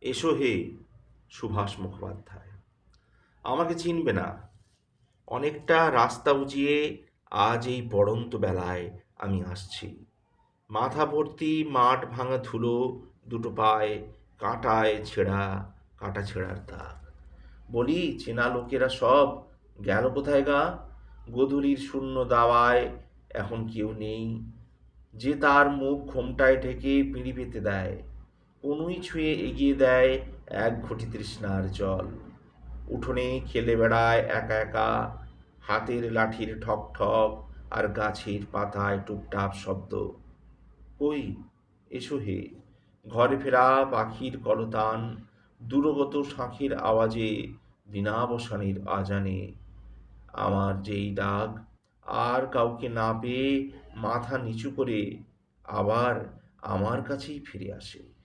এসো হে সুভাষ মুখোপাধ্যায়। আমাকে চিনবে না। অনেকটা রাস্তা উজিয়ে আজ এই পড়ন্ত বেলায় আমি আসছি। মাথা ভর্তি মাঠ ভাঙা ধুলো দুটো পায়ে, কাঁটায় ছেঁড়া, কাটা ছেঁড়ার দাগ। বলি, চেনা লোকেরা সব গেল কোথায় গা? গোধূলির শূন্য দাওয়ায় এখন কেউ নেই। যে তার মুখ ঘোমটায় ঢেকে পিঁড়ি পেতে দেয়। কোনুই ছুঁয়ে এগিয়ে দেয় এক ঘটি তৃষ্ণার জল। উঠোনে খেলে বেড়ায় একা একা, হাতের লাঠির ঠক ঠক আর গাছের পাতায় টুপটাপ শব্দ। কই, এসো হে। ঘরে ফেরা পাখির কলতান, দূরগত শাঁখের আওয়াজে দিনাবসানের আজানে। আমার যেই ডাক আর কাউকে না পেয়ে মাথা নিচু করে আবার আমার কাছেই ফিরে আসে।